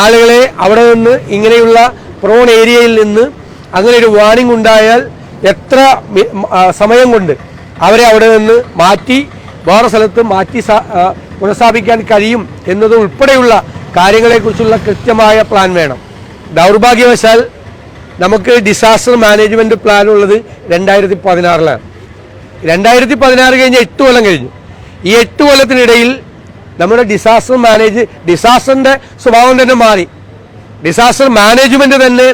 ആളുകളെ അവിടെ നിന്ന് ഇങ്ങനെയുള്ള പ്രോൺ ഏരിയയിൽ നിന്ന് അങ്ങനെ ഒരു വാണിംഗ് ഉണ്ടായാൽ എത്ര സമയം കൊണ്ട് അവരെ അവിടെ നിന്ന് മാറ്റി വേറെ സ്ഥലത്ത് മാറ്റി പുനഃസ്ഥാപിക്കാൻ കഴിയും എന്നത് ഉൾപ്പെടെയുള്ള കാര്യങ്ങളെക്കുറിച്ചുള്ള കൃത്യമായ പ്ലാൻ വേണം. ദൗർഭാഗ്യവശാൽ നമുക്ക് ഡിസാസ്റ്റർ മാനേജ്മെന്റ് പ്ലാൻ ഉള്ളത് രണ്ടായിരത്തി പതിനാറിലാണ് രണ്ടായിരത്തി പതിനാറ് കഴിഞ്ഞ് എട്ട് കൊല്ലം കഴിഞ്ഞു. ഈ എട്ട് കൊല്ലത്തിനിടയിൽ നമ്മുടെ ഡിസാസ്റ്റർ മാനേജ് ഡിസാസ്റ്ററിന്റെ സ്വഭാവം തന്നെ മാറി. ഡിസാസ്റ്റർ മാനേജ്മെന്റ് തന്നെ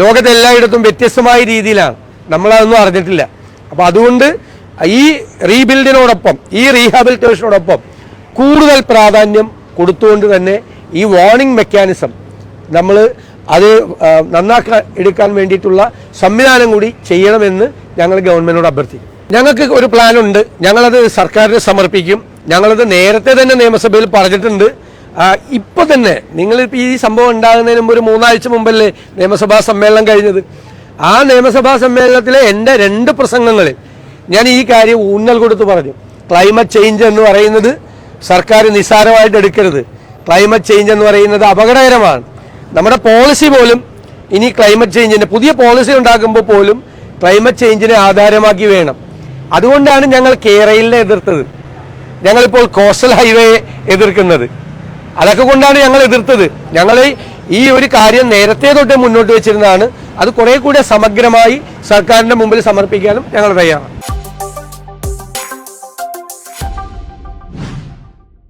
ലോകത്തെ എല്ലായിടത്തും വ്യത്യസ്തമായ രീതിയിലാണ്. നമ്മളതൊന്നും അറിഞ്ഞിട്ടില്ല. അപ്പോൾ അതുകൊണ്ട് ഈ റീബിൽഡിനോടൊപ്പം ഈ റീഹാബിലിറ്റേഷനോടൊപ്പം കൂടുതൽ പ്രാധാന്യം കൊടുത്തുകൊണ്ട് തന്നെ ഈ വാർണിംഗ് മെക്കാനിസം നമ്മൾ അത് നന്നാക്കാൻ എടുക്കാൻ വേണ്ടിയിട്ടുള്ള സംവിധാനം കൂടി ചെയ്യണമെന്ന് ഞങ്ങൾ ഗവൺമെന്റിനോട് അഭ്യർത്ഥിക്കും ഞങ്ങൾക്ക് ഒരു പ്ലാൻ ഉണ്ട് ഞങ്ങളത് സർക്കാരിന് സമർപ്പിക്കും. ഞങ്ങളത് നേരത്തെ തന്നെ നിയമസഭയിൽ പറഞ്ഞിട്ടുണ്ട്. ഇപ്പൊ തന്നെ നിങ്ങൾ ഈ സംഭവം ഉണ്ടാകുന്നതിന് മുമ്പ് ഒരു മൂന്നാഴ്ച മുമ്പല്ലേ നിയമസഭാ സമ്മേളനം കഴിഞ്ഞത്? ആ നിയമസഭാ സമ്മേളനത്തിലെ എന്റെ രണ്ട് പ്രസംഗങ്ങളിൽ ഞാൻ ഈ കാര്യം ഊന്നൽ കൊടുത്ത് പറഞ്ഞു. ക്ലൈമറ്റ് ചേഞ്ച് എന്ന് പറയുന്നത് സർക്കാർ നിസ്സാരമായിട്ട് എടുക്കരുത്. ക്ലൈമറ്റ് ചേഞ്ച് എന്ന് പറയുന്നത് അപകടകരമാണ്. നമ്മുടെ പോളിസി പോലും ഇനി ക്ലൈമറ്റ് ചേഞ്ചിന്റെ പുതിയ പോളിസി ഉണ്ടാക്കുമ്പോൾ പോലും ക്ലൈമറ്റ് ചേഞ്ചിനെ ആധാരമാക്കി വേണം. അതുകൊണ്ടാണ് ഞങ്ങൾ കേരളിനെ എതിർത്തത്. ഞങ്ങളിപ്പോൾ കോസ്റ്റൽ ഹൈവേ എതിർക്കുന്നത്. അതൊക്കെ കൊണ്ടാണ് ഞങ്ങൾ എതിർത്തത്. ഞങ്ങൾ ഈ ഒരു കാര്യം നേരത്തെ തൊട്ട് മുന്നോട്ട് വെച്ചിരുന്നതാണ്. അത് കുറെ കൂടെ സമഗ്രമായി സർക്കാരിന്റെ മുമ്പിൽ സമർപ്പിക്കാനും ഞങ്ങൾ തയ്യാറാണ്.